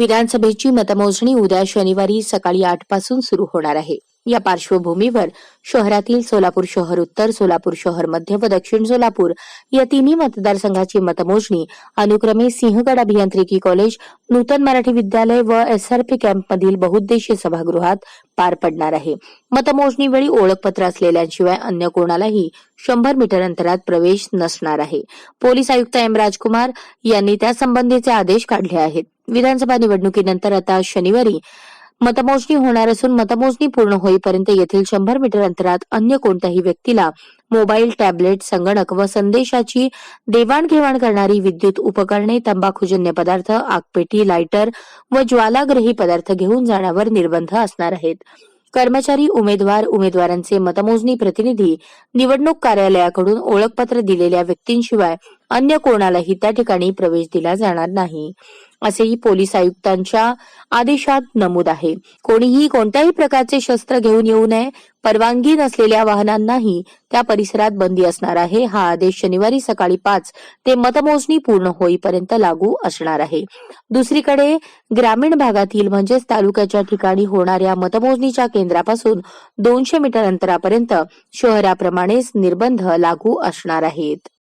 विधानसभेची मतमोजणी उद्या शनिवारी सकाळी आठपासून सुरू होणार आहे. या पार्श्वभूमीवर शहरातील सोलापूर शहर उत्तर सोलापूर शहर मध्य व दक्षिण सोलापूर या तिन्ही मतदारसंघाची मतमोजणी अनुक्रमे सिंहगड अभियांत्रिकी कॉलेज नूतन मराठी विद्यालय व एसआरपी कॅम्पमधील बहुउद्देशीय सभागृहात पार पडणार आहे. मतमोजणीवेळी ओळखपत्र असलेल्यांशिवाय अन्य कोणालाही शंभर मीटर अंतरात प्रवेश नसणार आहे. पोलीस आयुक्त एम राजकुमार यांनी त्यासंबंधीचे आदेश काढले आहेत. विधानसभा निवडणुकीनंतर आता शनिवारी मतमोजणी होणार असून मतमोजणी पूर्ण होईपर्यंत येथील शंभर मीटर अंतरात अन्य कोणत्याही व्यक्तीला मोबाईल टॅबलेट संगणक व संदेशाची देवाणघेवाण करणारी विद्युत उपकरणे तंबाखूजन्य पदार्थ आगपेटी लायटर व ज्वालाग्रही पदार्थ घेऊन जाण्यावर निर्बंध असणार आहेत. कर्मचारी उमेदवार उमेदवारांचे मतमोजणी प्रतिनिधी निवडणूक कार्यालयाकडून ओळखपत्र दिलेल्या व्यक्तींशिवाय अन्य कोणालाही त्या ठिकाणी प्रवेश दिला जाणार नाही. असेही पोलीस आयुक्तांच्या आदेशात नमूद आहे. कोणीही कोणत्याही प्रकारचे शस्त्र घेऊन येऊ नये. परवानगी नसलेल्या वाहनांनाही त्या परिसरात बंदी असणार आहे. हा आदेश शनिवारी सकाळी पाच ते मतमोजणी पूर्ण होईपर्यंत लागू असणार आहे. दुसरीकडे ग्रामीण भागातील म्हणजेच तालुक्याच्या ठिकाणी होणाऱ्या मतमोजणीच्या केंद्रापासून दोनशे मीटर अंतरापर्यंत शहराप्रमाणेच निर्बंध लागू असणार आहेत.